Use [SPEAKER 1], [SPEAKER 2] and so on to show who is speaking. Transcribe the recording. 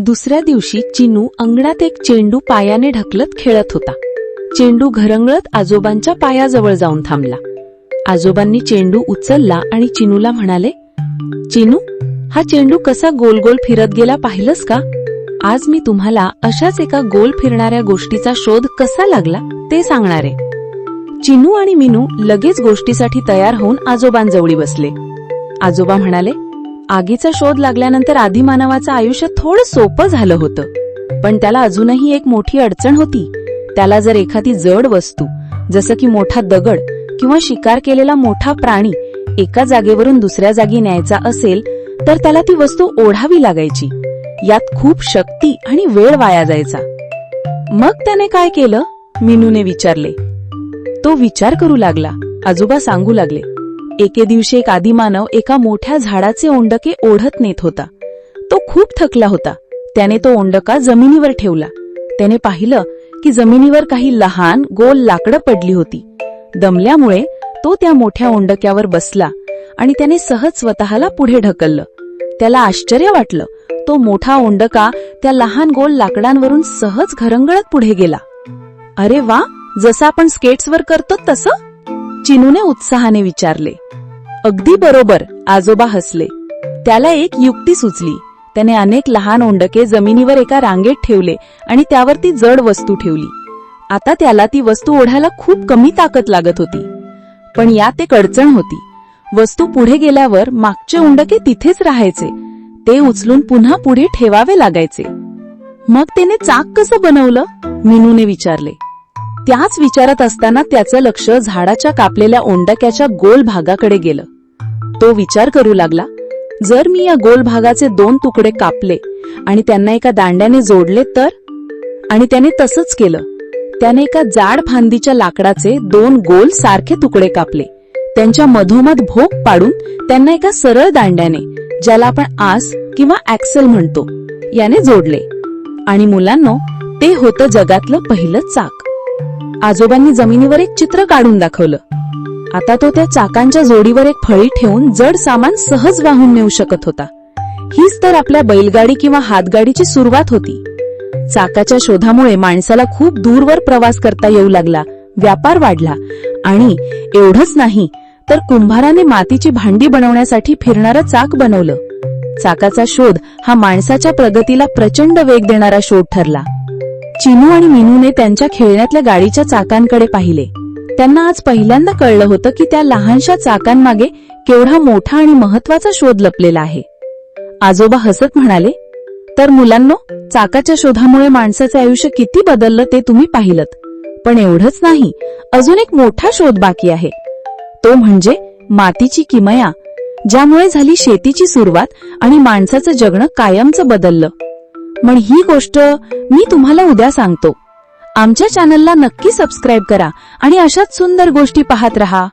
[SPEAKER 1] दुसऱ्या दिवशी चिनू अंगणात एक चेंडू पायाने ढकलत खेळत होता. चेंडू घरंगळत आजोबांच्या पायाजवळ जाऊन थांबला. आजोबांनी चेंडू उचलला आणि चिनूला म्हणाले चिनू हा चेंडू कसा गोल गोल फिरत गेला पाहिलंस का? आज मी तुम्हाला अशाच एका गोल फिरणाऱ्या गोष्टीचा शोध कसा लागला ते सांगणार. आहे चिनू आणि मिनू लगेच गोष्टीसाठी तयार होऊन आजोबांजवळी बसले. आजोबा म्हणाले आगीचा शोध लागल्यानंतर आदिमानवाचं आयुष्य थोडं सोपं झालं होतं. पण त्याला अजूनही एक मोठी अडचण होती. त्याला जर एखादी जड वस्तू जसं की मोठा दगड किंवा शिकार केलेला मोठा प्राणी एका जागेवरून दुसऱ्या जागी न्यायचा असेल तर त्याला ती वस्तू ओढावी लागायची. यात खूप शक्ती आणि वेळ वाया जायचा. मग त्याने काय केलं? मिनूने विचारले. तो विचार करू लागला. आजोबा सांगू लागले. एके दिवशी एक आदिमानव एका मोठ्या झाडाचे ओंडके ओढत नेत होता. तो खूप थकला होता. त्याने तो ओंडका जमिनीवर ठेवला. त्याने पाहिलं की जमिनीवर काही लहान गोल लाकडं पडली होती. दमल्यामुळे तो त्या मोठ्या ओंडक्यावर बसला आणि त्याने सहज स्वतःला पुढे ढकललं. त्याला आश्चर्य वाटलं. तो मोठा ओंडका त्या लहान गोल लाकडांवरून सहज घरंगळत पुढे गेला. अरे वा! जसं आपण स्केट्सवर करतो तसं चिनूने उत्साहाने विचारले अगदी बरोबर आजोबा हसले. त्याला एक युक्ती सुचली. त्याने अनेक लहान ओंडके जमिनीवर एका रांगेत ठेवले आणि त्यावर ती जड वस्तू ठेवली. आता त्याला ती वस्तू ओढायला खूप कमी ताकद लागत होती. पण यात एक अडचण होती. वस्तू पुढे गेल्यावर मागचे ओंडके तिथेच राहायचे. ते उचलून पुन्हा पुढे ठेवावे लागायचे. मग त्याने चाक कसं बनवलं? मिनूने विचारले. त्याच विचारात असताना त्याचं लक्ष झाडाच्या कापलेल्या ओंडक्याच्या गोल भागाकडे गेलं. तो विचार करू लागला जर मी या गोल भागाचे दोन तुकडे कापले आणि त्यांना एका दांड्याने जोडले तर? आणि त्याने तसंच केलं. त्याने एका जाड फांदीच्या लाकडाचे दोन गोल सारखे तुकडे कापले. त्यांच्या मधोमध भोक पाडून त्यांना एका सरळ दांड्याने ज्याला आपण आस किंवा ऍक्सेल म्हणतो याने जोडले. आणि मुलांनो ते होतं जगातलं पहिलं चाक. आजोबांनी जमिनीवर एक चित्र काढून दाखवलं. आता तो त्या चाकांच्या जोडीवर एक फळी ठेवून जड सामान सहज वाहून नेऊ शकत होता. हीच तर आपल्या बैलगाडी किंवा हातगाडीची सुरुवात होती. चाकाच्या शोधामुळे माणसाला खूप दूरवर प्रवास करता येऊ लागला व्यापार वाढला आणि एवढंच नाही तर कुंभाराने मातीची भांडी बनवण्यासाठी फिरणारं चाक बनवलं. चाकाचा शोध हा माणसाच्या प्रगतीला प्रचंड वेग देणारा शोध ठरला. चिनू आणि मिनूने त्यांच्या खेळण्यातल्या गाडीच्या चाकांकडे पाहिले. त्यांना आज पहिल्यांदा कळलं होतं की त्या लहानशा चाकांमागे केवढा मोठा आणि महत्त्वाचा शोध लपलेला आहे. आजोबा हसत म्हणाले तर मुलांनो चाकाच्या शोधामुळे माणसाचं आयुष्य किती बदललं ते तुम्ही पाहिलं पण एवढंच नाही अजून एक मोठा शोध बाकी आहे. तो म्हणजे मातीची किमया ज्यामुळे झाली शेतीची सुरुवात आणि माणसाचं जगणं कायमचं बदललं. पण ही गोष्ट मी तुम्हाला उद्या सांगतो. आमच्या चॅनलला नक्की सबस्क्राईब करा आणि अशाच सुंदर गोष्टी पाहत रहा.